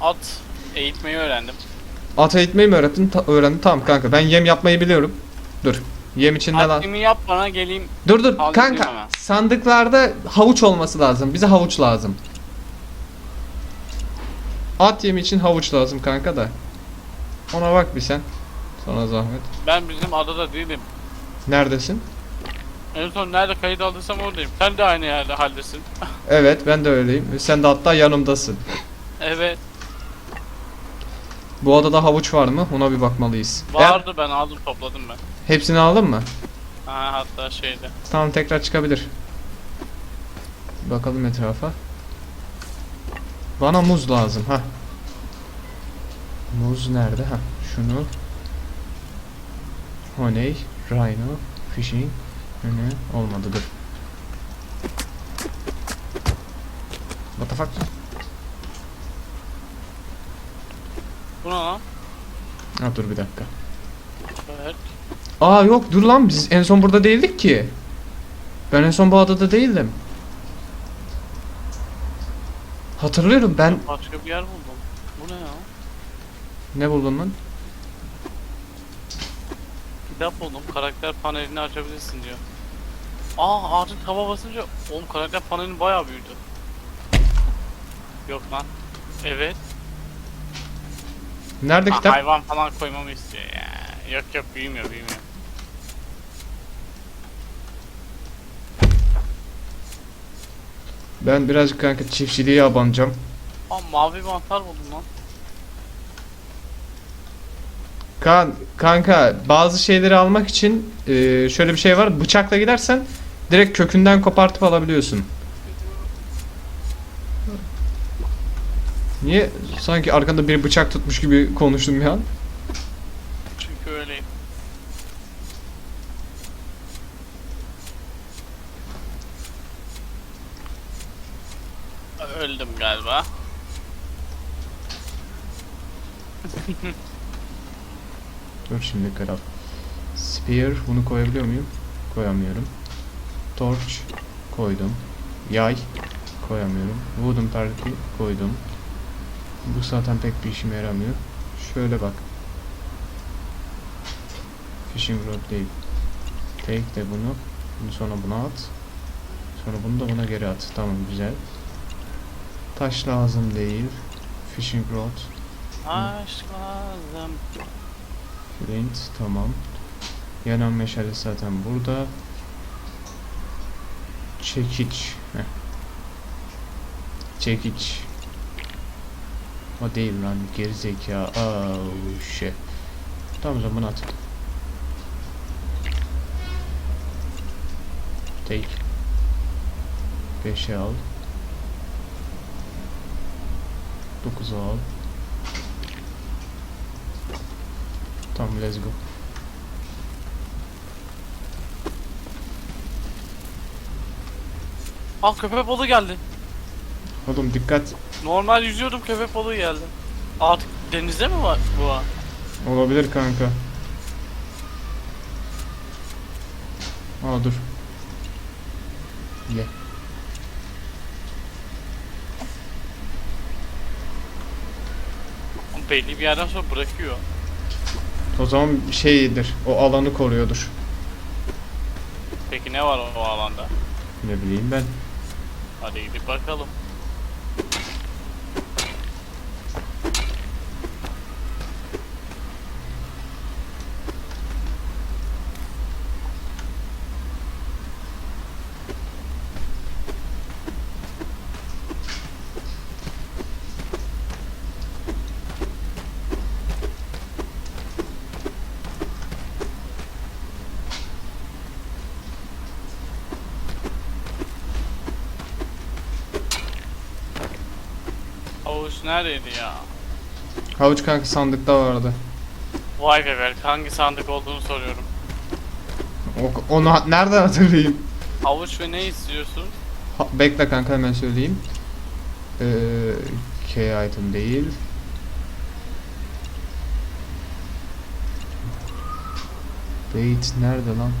at eğitmeyi öğrendim. At eğitmeyi mi öğrettin? Ta- öğrendim. Tamam kanka. Ben yem yapmayı biliyorum. Dur. Yem için ne lan? At yemi yap bana geleyim. Dur dur Al, kanka. hemen. Sandıklarda havuç olması lazım. Bize havuç lazım. At yemi için havuç lazım kanka da. Ona bak bir sen. Sana zahmet. Ben bizim adada değilim. Neredesin? En son nerede kayıt aldıysam oradayım. Sen de aynı yerde haldesin. Evet ben de öyleyim. Sen de hatta yanımdasın. evet. Bu adada havuç var mı? Ona bir bakmalıyız. Vardı ben aldım topladım ben. hepsini aldın mı? Ha hatta şeyde. Tamam tekrar çıkabilir. Bakalım etrafa. Bana muz lazım ha. Muz nerede ha? Şunu. Honey, rhino, fishing. Hı olmadı dur. What the fuck? Bu ne lan? Ha dur bir dakika. Evet. Aa yok dur lan biz en son burada değildik ki. Ben en son bu adada değildim. Hatırlıyorum ben Başka bir yer buldum. Bu ne ya? ne buldum lan? Kitap buldum. Karakter panelini açabilirsin diyor. Aa ağacın tava basınca oğlum karakter panelin bayağı büyüdü. Yok lan. Evet. Nerede Ha, kitap? hayvan falan koymamı istiyor ya. Yok yok büyümüyor büyümüyor. Ben birazcık kanka çiftçiliğe abanacağım. Aa mavi mantar buldum lan. Kan kanka bazı şeyleri almak için e, şöyle bir şey var. Bıçakla gidersen direkt kökünden kopartıp alabiliyorsun. Niye sanki arkanda bir bıçak tutmuş gibi konuştum ya? Çünkü öyleyim. Öldüm galiba. Dur şimdi kral. Spear bunu koyabiliyor muyum? Koyamıyorum. Torch koydum. Yay koyamıyorum. Wooden tarif'i koydum. Bu zaten pek bir işime yaramıyor. Şöyle bak. Fishing rod değil. Take de bunu. Bunu sonra buna at. Sonra bunu da buna geri at. Tamam güzel. Taş lazım değil. Fishing rod. Aşk lazım. Flint tamam. Yanan meşale zaten burada. Çekiç. Heh. Çekiç. O değil lan gerizekalı. Oh shit. Tamam o zaman at. Take. 5'e al. 9'u al. Tamam let's go. Al köpek balığı geldi. Oğlum dikkat. Normal yüzüyordum köpek balığı geldi. Artık denizde mi var bu an? Olabilir kanka. Aa dur. Ye. Belli bir yerden sonra bırakıyor. O zaman şeydir. O alanı koruyordur. Peki ne var o alanda? Ne bileyim ben. Hadi gidip bakalım. Havuç neredeydi ya? Havuç kanka sandıkta vardı. Vay be Berk hangi sandık olduğunu soruyorum. O, onu ha- nereden hatırlayayım? Havuç ve ne istiyorsun? Ha, bekle kanka hemen söyleyeyim. Ee, K item değil. Bait nerede lan?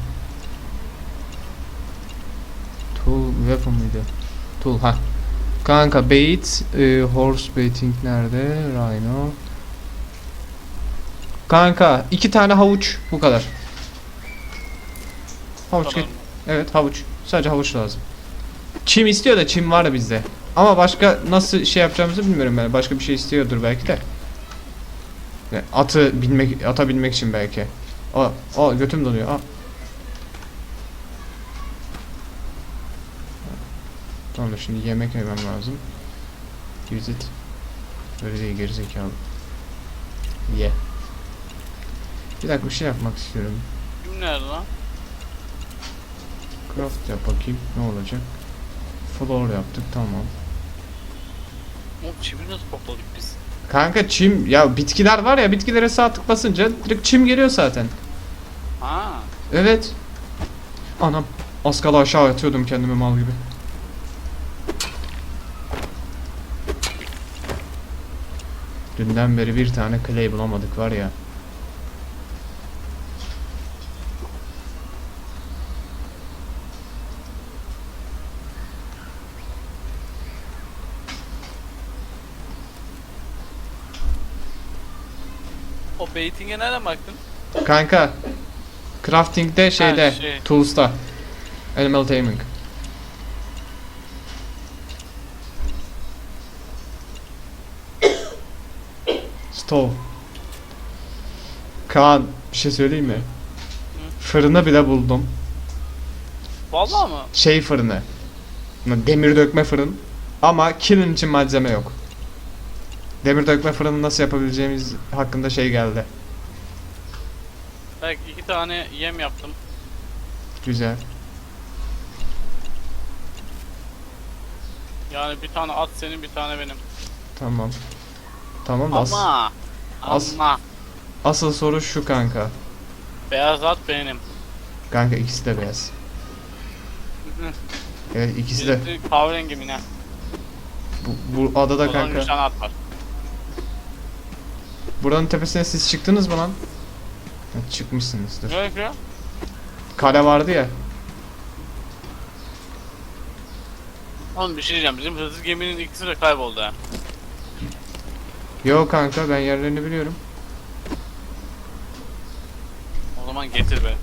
Tool weapon mıydı? Tool ha. Kanka bait, e, horse baiting nerede? Rhino. Kanka iki tane havuç bu kadar. Havuç Tamam. Evet havuç. Sadece havuç lazım. Çim istiyor da çim var bizde. Ama başka nasıl şey yapacağımızı bilmiyorum ben. Başka bir şey istiyordur belki de. Atı binmek, ata binmek için belki. Aa, aa götüm donuyor. Aa. Tamam da şimdi yemek yemem lazım. Use it. Öyle değil gerizekalı. Ye. Bir dakika bir şey yapmak istiyorum. Kim nerede lan? Craft yap bakayım ne olacak. Floor yaptık tamam. Oğlum çivi nasıl topladık biz? Kanka çim ya bitkiler var ya bitkilere sağ tık basınca direkt çim geliyor zaten. Ha. Evet. Anam az kala aşağı atıyordum kendimi mal gibi. Dünden beri bir tane clay bulamadık var ya. O baiting'e nereden baktın? Kanka crafting'de şeyde şey. tools'ta animal taming. Stove. Kaan bir şey söyleyeyim mi? Fırını bile buldum. Vallahi mı? Şey fırını. Demir dökme fırın. Ama kiln için malzeme yok. Demir dökme fırını nasıl yapabileceğimiz hakkında şey geldi. Belki iki tane yem yaptım. Güzel. Yani bir tane at senin bir tane benim. Tamam. Tamam da Ama. As- Ama. asıl soru şu kanka. Beyaz at benim. Kanka ikisi de beyaz. Evet ikisi de. Birisi kahverengi mi ne? Bu, bu adada O zaman üç kanka. tane at var. Buranın tepesine siz çıktınız mı lan? Ha, çıkmışsınızdır. Ne yapıyor? Kale vardı ya. Oğlum bir şey diyeceğim. Bizim hızlı geminin ikisi de kayboldu ha. Yo kanka ben yerlerini biliyorum. O zaman getir be.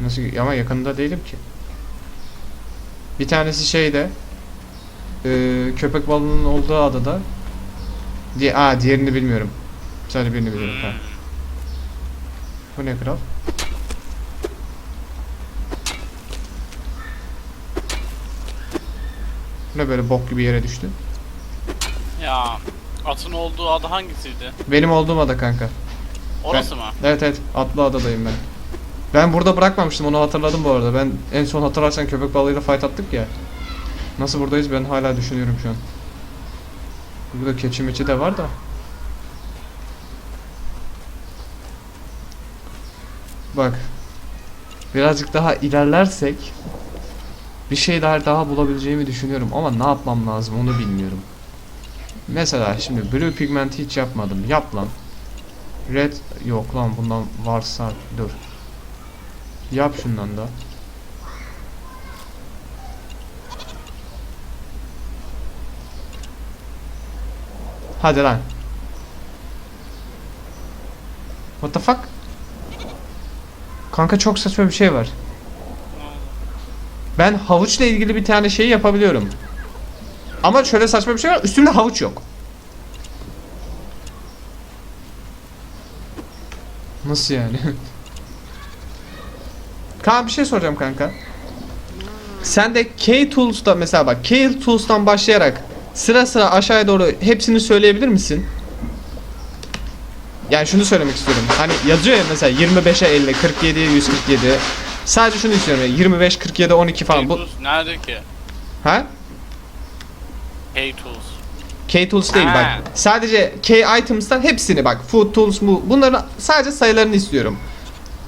Nasıl ama yakında değilim ki. Bir tanesi şeyde. eee, köpek balığının olduğu adada. Di Aa diğerini bilmiyorum. Sadece birini biliyorum. Ha. Hmm. Bu ne kral? Bu ne böyle bok gibi yere düştü? Ya atın olduğu ada hangisiydi? Benim olduğum ada kanka. Orası mı? Evet evet atlı adadayım ben. Ben burada bırakmamıştım onu hatırladım bu arada. Ben en son hatırlarsan köpek balığıyla fight attık ya. Nasıl buradayız ben hala düşünüyorum şu an. Burada keçi meçi de var da. Bak. Birazcık daha ilerlersek bir şeyler daha bulabileceğimi düşünüyorum ama ne yapmam lazım onu bilmiyorum. Mesela şimdi blue pigment hiç yapmadım. Yap lan. Red yok lan bundan varsa dur. Yap şundan da. Hadi lan. What the fuck? Kanka çok saçma bir şey var. Ben havuçla ilgili bir tane şey yapabiliyorum. Ama şöyle saçma bir şey var. Üstümde havuç yok. Nasıl yani? Kaan bir şey soracağım kanka. Sen de K-Tools'ta mesela bak K-Tools'tan başlayarak sıra sıra aşağıya doğru hepsini söyleyebilir misin? Yani şunu söylemek istiyorum. Hani yazıyor ya mesela 25'e 50, 47'ye 147. Sadece şunu istiyorum. ya, 25, 47, 12 falan. Bu nerede ki? ha? K-Tools. K-Tools değil Ha. bak. Sadece K-Items'tan hepsini bak. Food Tools mu? Bunların sadece sayılarını istiyorum.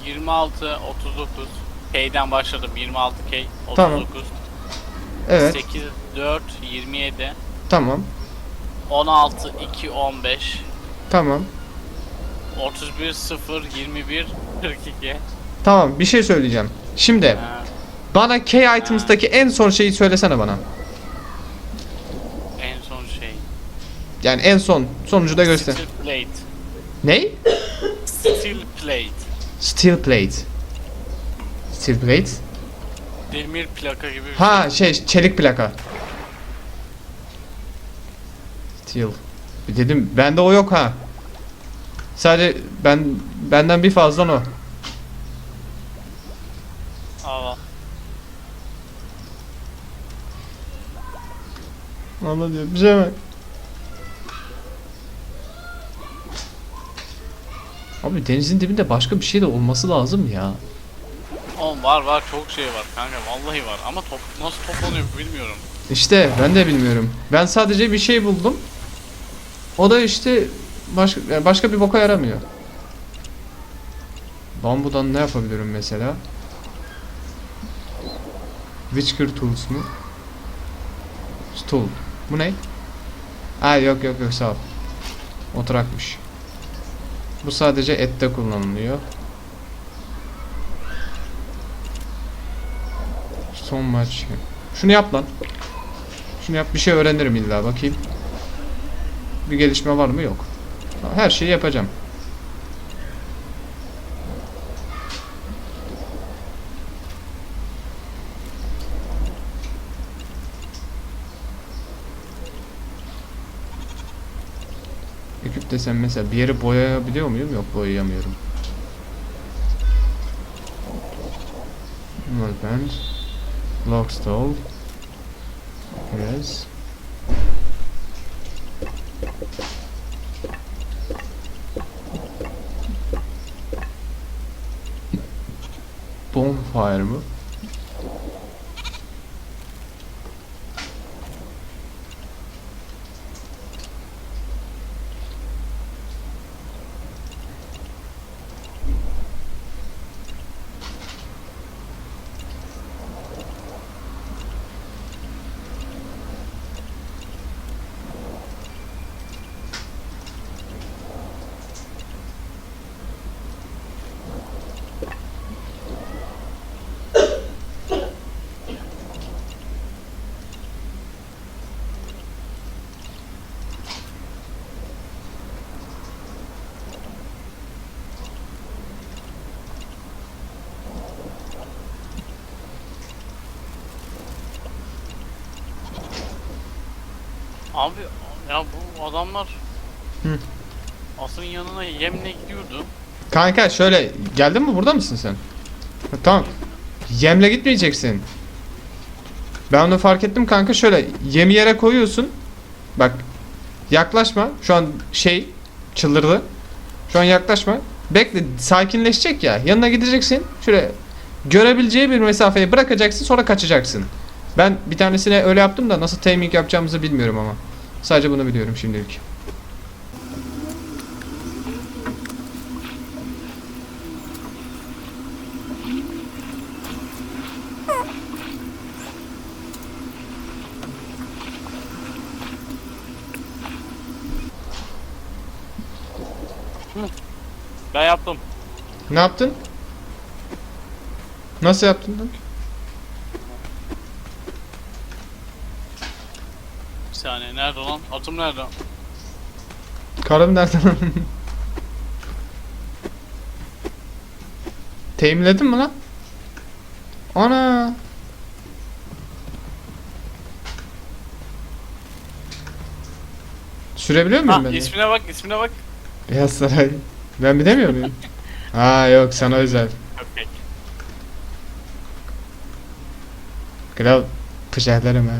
26, 39. K'den başladım. 26 K, 39. Tamam. Evet. 8, 4, 27. Tamam. 16, 2, 15. Tamam. 31, 0, 21, 42. Tamam bir şey söyleyeceğim. Şimdi Ha, bana K-Items'taki en son şeyi söylesene bana. Yani en son sonucu da göster. Steel plate. Ne? Steel plate. Steel plate. Steel plate? Demir plaka gibi bir Ha şey çelik plaka. Steel. Dedim bende o yok ha. Sadece ben benden bir fazlan o. şey. Aa, Ama diyor bir şey bak. Abi denizin dibinde başka bir şey de olması lazım ya. Oğlum var var çok şey var kanka vallahi var ama top nasıl toplanıyor bilmiyorum. İşte ben de bilmiyorum. Ben sadece bir şey buldum. O da işte başka yani başka bir boka yaramıyor. Bambudan ne yapabilirim mesela? Witcher Tools mu? Tool. Bu ne? Ha yok yok yok sağ ol. Oturakmış. Bu sadece ette kullanılıyor. Son maç. Şunu yap lan. Şunu yap bir şey öğrenirim illa bakayım. Bir gelişme var mı? Yok. Her şeyi yapacağım. Desem mesela bir yeri boyayabiliyor muyum? Yok boyayamıyorum. Workbench. Lockstall. Yes. Bonfire mı? Abi ya bu adamlar Hı. Asın yanına yemle gidiyordu. Kanka şöyle geldin mi burada mısın sen? Ha, Tamam. Yemle gitmeyeceksin. Ben onu fark ettim kanka şöyle yemi yere koyuyorsun. Bak yaklaşma. Şu an şey çıldırdı. Şu an yaklaşma. Bekle sakinleşecek ya. Yanına gideceksin. Şöyle görebileceği bir mesafeyi bırakacaksın sonra kaçacaksın. Ben bir tanesine öyle yaptım da nasıl timing yapacağımızı bilmiyorum ama. Sadece bunu biliyorum şimdilik. Ben yaptım. Ne yaptın? Nasıl yaptın lan? Bir saniye nerede? Atım nerede? Karım nereden? Teminledin mi lan? Ana. Sürebiliyor muyum Ha ben? de? ismine bak ismine bak. Beyaz Saray. Ben bilemiyor muyum? ha yok sana özel. Köpek. Kral bıçaklarım ha.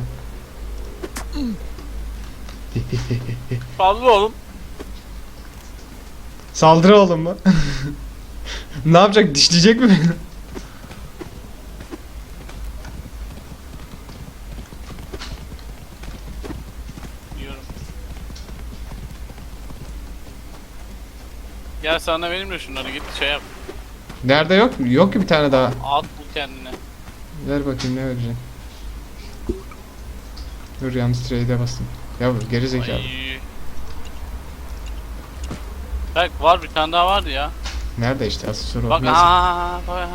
Fazla oğlum. Saldırı oğlum mu? ne yapacak? Dişleyecek mi beni? Gel sana vereyim de şunları git şey yap. Nerede yok mu? Yok ki bir tane daha. At bul kendine. Ver bakayım ne vereceksin. Dur yanlış trade'e bastım. Ya geri zekalı. Ay. Bak var bir tane daha vardı ya. Nerede işte asıl soru o. Bak aa bak.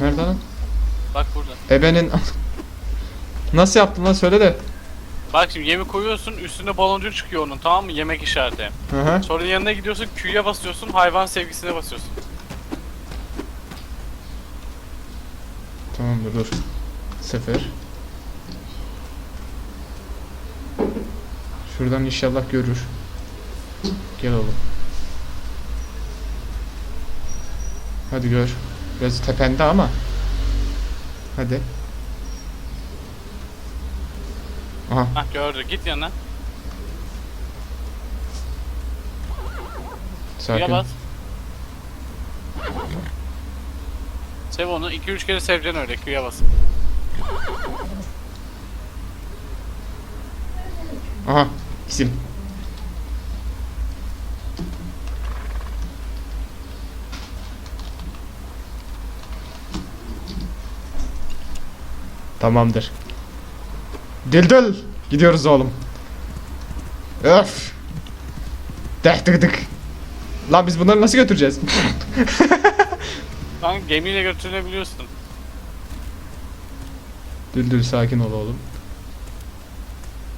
Nerede lan? Bak burada. Ebenin... Nasıl yaptın lan söyle de. Bak şimdi yemi koyuyorsun üstüne baloncuk çıkıyor onun tamam mı? Yemek işareti. Hı hı. Sonra yanına gidiyorsun Q'ya basıyorsun hayvan sevgisine basıyorsun. Tamamdır dur. Sefer. Şuradan inşallah görür. Gel oğlum. Hadi gör. Biraz tepende ama. Hadi. Aha Hah gördü git yanına. Sakin. bas. Sev onu 2-3 kere seveceksin öyle Q'ya bas. Aha isim. Tamamdır. Dildil. Gidiyoruz oğlum. Öf. Deh tık tık. Lan biz bunları nasıl götüreceğiz? Lan gemiyle götürülebiliyorsun. Düldül sakin ol oğlum.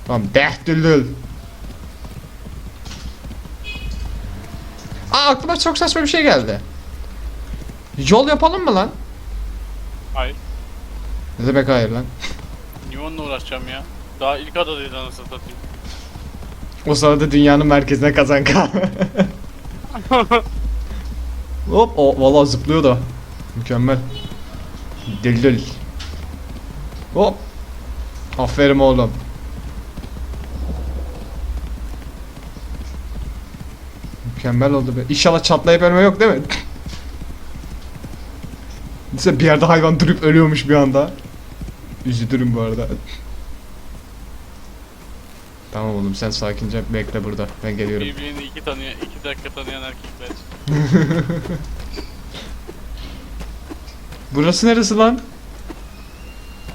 Tamam deh düldül. Aklıma çok saçma bir şey geldi. Yol yapalım mı lan? Hayır. Ne demek hayır lan? Niye onunla uğraşacağım ya? Daha ilk adadaydı anasını satayım. O sırada dünyanın merkezine kazan. Hop o valla zıplıyor da. Mükemmel. Düldül. Hop. Aferin oğlum. Mükemmel oldu be. İnşallah çatlayıp ölme yok değil mi? Mesela bir yerde hayvan durup ölüyormuş bir anda. Üzülürüm bu arada. Tamam oğlum sen sakince bekle burada. Ben geliyorum. Birbirini iki tanıyor, iki dakika tanıyan erkekler. Burası neresi lan?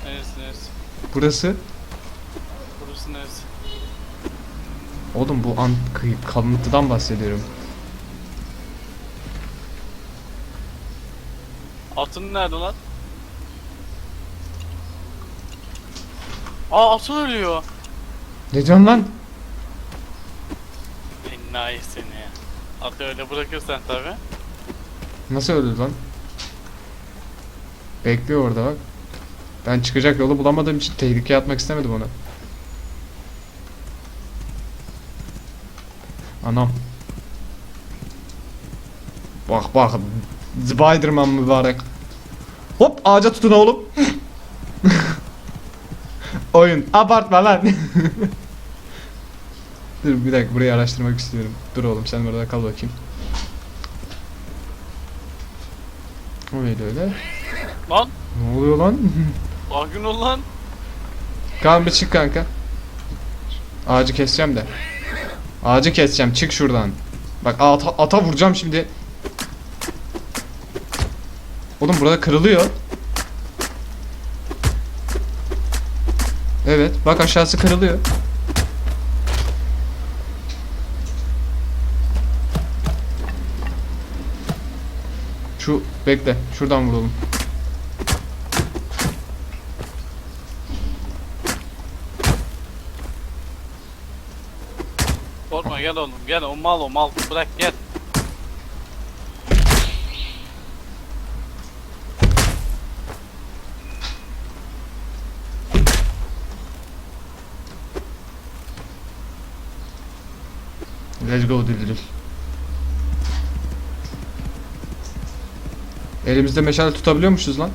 Neresi neresi? Burası. Burası neresi? Oğlum bu an kalıntıdan bahsediyorum. Atın nerede lan? Aa atın ölüyor. Ne diyorsun lan? Enayi seni. Atı öyle bırakırsan tabi. Nasıl öldü lan? Bekliyor orada bak. Ben çıkacak yolu bulamadığım için tehlikeye atmak istemedim onu. Anam. Bak bak. Spiderman mübarek. Hop ağaca tutun oğlum. Oyun. Abartma lan. Dur bir dakika burayı araştırmak istiyorum. Dur oğlum sen burada kal bakayım. Öyle öyle. Lan Ne oluyor lan? Agün ol lan. Kaan bir çık kanka. Ağacı keseceğim de. Ağacı keseceğim. Çık şuradan. Bak ata, ata vuracağım şimdi. Oğlum burada kırılıyor. Evet. Bak aşağısı kırılıyor. Şu bekle. Şuradan vuralım. Korkma gel oğlum gel o mal o mal bırak gel. Let's go Düldül. Elimizde meşale tutabiliyormuşuz lan.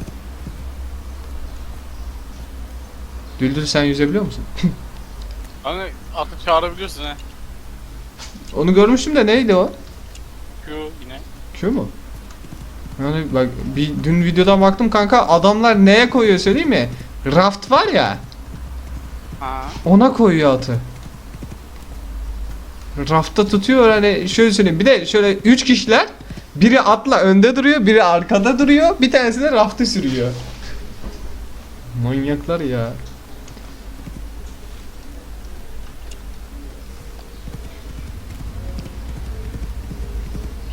Düldül sen yüzebiliyor musun? Hani atı çağırabiliyorsun he. Onu görmüştüm de neydi o? Q yine. Q mu? Yani bak bir dün videodan baktım kanka adamlar neye koyuyor söyleyeyim mi? Raft var ya Ha. ona koyuyor atı. Rafta tutuyor hani şöyle söyleyeyim bir de şöyle 3 kişiler biri atla önde duruyor biri arkada duruyor bir tanesi de raftı sürüyor. Manyaklar ya.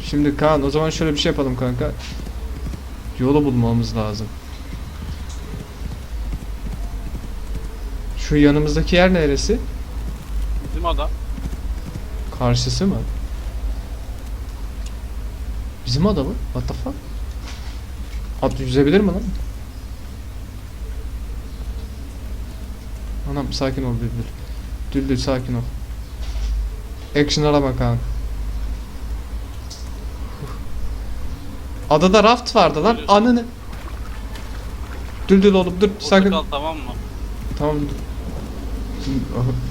Şimdi Kaan o zaman şöyle bir şey yapalım kanka. Yolu bulmamız lazım. Şu yanımızdaki yer neresi? Bizim ada. Karşısı mı? Bizim ada mı? What the fuck? At yüzebilir mi lan? Anam sakin ol Düldül. Düldül sakin ol. Action arama Kaan. Adada raft vardı lan. Görüyorsun. Ananı. Düldül oğlum dur Orada sakın. kal tamam mı? Tamam.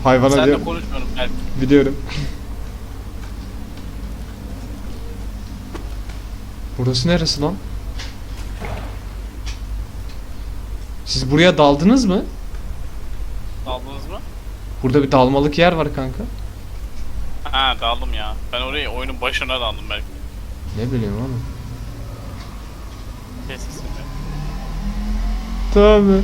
Hayvana Sen diyor. de konuşmuyorum belki. Biliyorum. Burası neresi lan? Siz buraya daldınız mı? Aldınız mı? Burada bir dalmalık yer var kanka. Ha daldım ya. Ben oraya oyunun başına daldım belki. Ne bileyim oğlum. Sessizim. Tabii.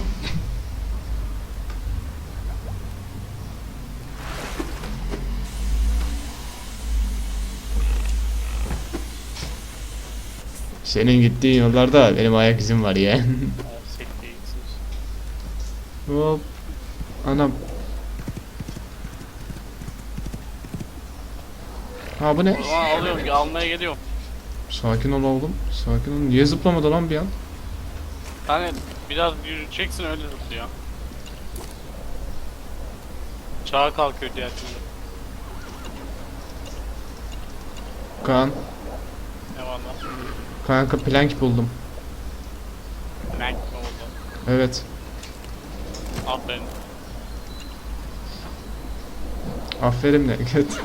Senin gittiğin yollarda benim ayak izim var ya. Hop. Anam. Ha bu ne? O zaman alıyorum almaya geliyorum. Sakin ol oğlum. Sakin ol. Niye zıplamadı lan bir an? Hani biraz yürüyeceksin öyle zıplıyor. Çağa kalkıyor diğer türlü. Kaan. Lan? Kanka plank buldum. Plank mi oldu? Evet. Aferin. Aferin de. Evet.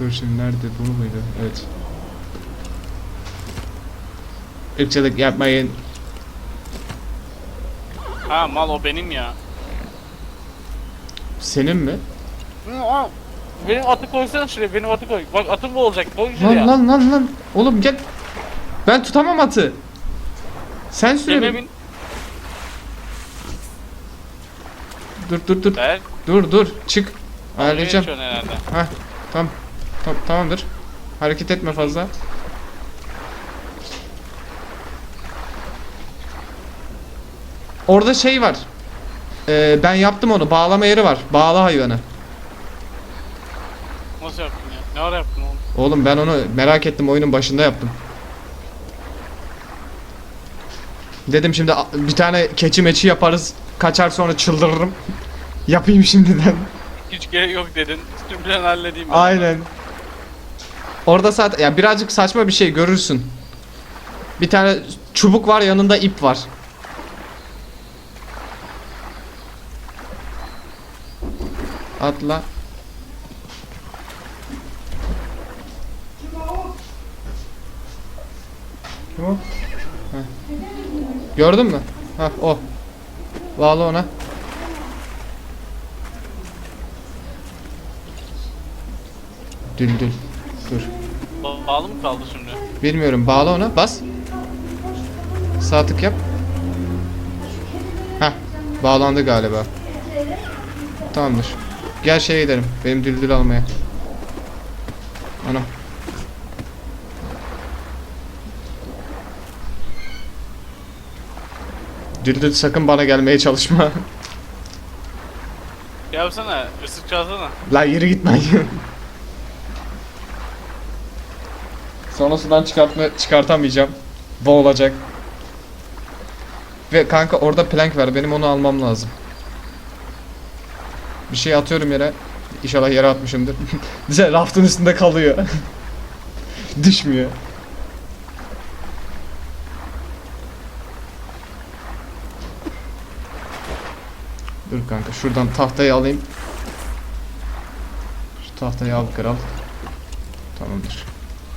Dur şimdi nerede? Bu muydu? Evet. Irkçılık yapmayın. Ha mal o benim ya. Senin mi? Benim atı koysana şuraya benim atı koy. Bak atım bu olacak koy şuraya. Lan lan lan lan. Oğlum gel. Ben tutamam atı. Sen süre. bin? Dur dur dur. Ver. Dur dur. Çık. Ayarlayacağım. Geçiyorsun herhalde. Heh. Tamam. Tam, tamamdır. Hareket etme fazla. Orada şey var. Ee, ben yaptım onu. Bağlama yeri var. Bağla hayvanı. Ne ara yaptın oğlum? Oğlum ben onu merak ettim. Oyunun başında yaptım. Dedim şimdi bir tane keçi meçi yaparız. Kaçar sonra çıldırırım. Yapayım şimdiden. Hiç gerek yok dedin. Tüm plan halledeyim. ben. Aynen. Orada zaten ya birazcık saçma bir şey görürsün. Bir tane çubuk var yanında ip var. Atla. Kim o? Heh. Gördün mü? Ha o. Bağla ona. Düldül. Dur. Ba- Bağlı mı kaldı şimdi? Bilmiyorum. Bağla ona. Bas. Sağ tık yap. Heh. Bağlandı galiba. Tamamdır. Gel şeye gidelim. Benim düldül almaya. Anam. Düldül sakın bana gelmeye çalışma. Yapsana. Isık çalsana. La yürü git lan. Sonrasından çıkartma çıkartamayacağım. Boğulacak. Ve kanka orada plank var. Benim onu almam lazım. Bir şey atıyorum yere. İnşallah yere atmışımdır. Bize raftın üstünde kalıyor. Düşmüyor. Dur kanka şuradan tahtayı alayım. Şu tahtayı al kral. Tamamdır.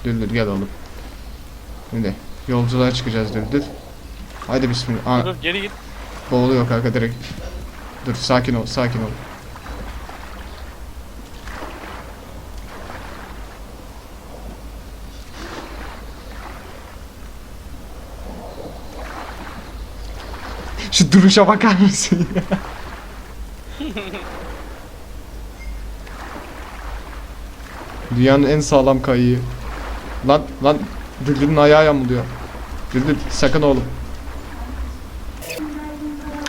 Düldül gel oğlum. Şimdi yolculuğa çıkacağız Düldül. Haydi bismillah. Aa, Dur geri git. boğuluyor kanka direkt. Dur sakin ol sakin ol. Şu duruşa bakar mısın ya? Dünyanın en sağlam kayığı. Lan lan Düldül'ün ayağı yamuluyor. Düldül sakın oğlum.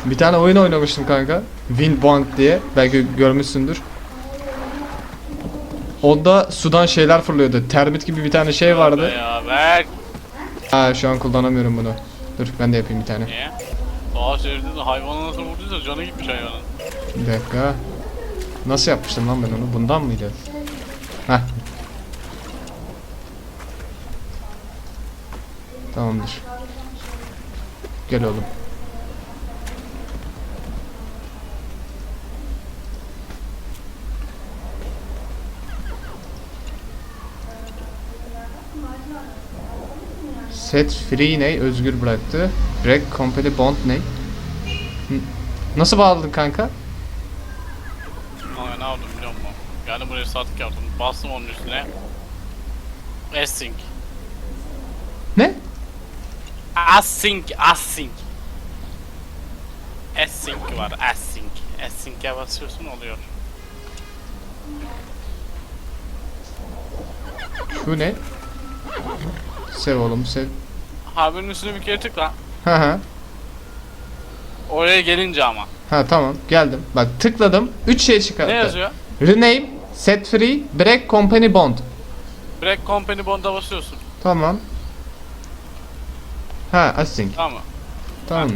Bir tane oyun oynamıştım kanka. Windbound diye. Belki görmüşsündür. Onda sudan şeyler fırlıyordu. Termit gibi bir tane şey vardı. Ya ver. Ha şu an kullanamıyorum bunu. Dur ben de yapayım bir tane. Niye? Şehrinde de hayvana nasıl vurduysa canı gitmiş hayvanın. Bir dakika. Nasıl yapmıştım lan ben onu? Bundan mıydı? Heh. Tamamdır. Gel oğlum. Set free ne? Özgür bıraktı. Break company bond ne? Nasıl bağladın kanka? Ama ne yaptım biliyor musun? Yani buraya saatlik yaptım. Bastım onun üstüne. Async. Ne? Async, async. Async var, async. Async'e basıyorsun oluyor. Şu ne? Sev oğlum sev. Haberin üstüne bir kere tıkla. Hı hı. Oraya gelince ama. Ha tamam geldim. Bak tıkladım. 3 şey çıkarttı. Ne yazıyor? Rename, set free, break company bond. Break Company Bond'a basıyorsun. Tamam. Ha async. Tamam? Tamam.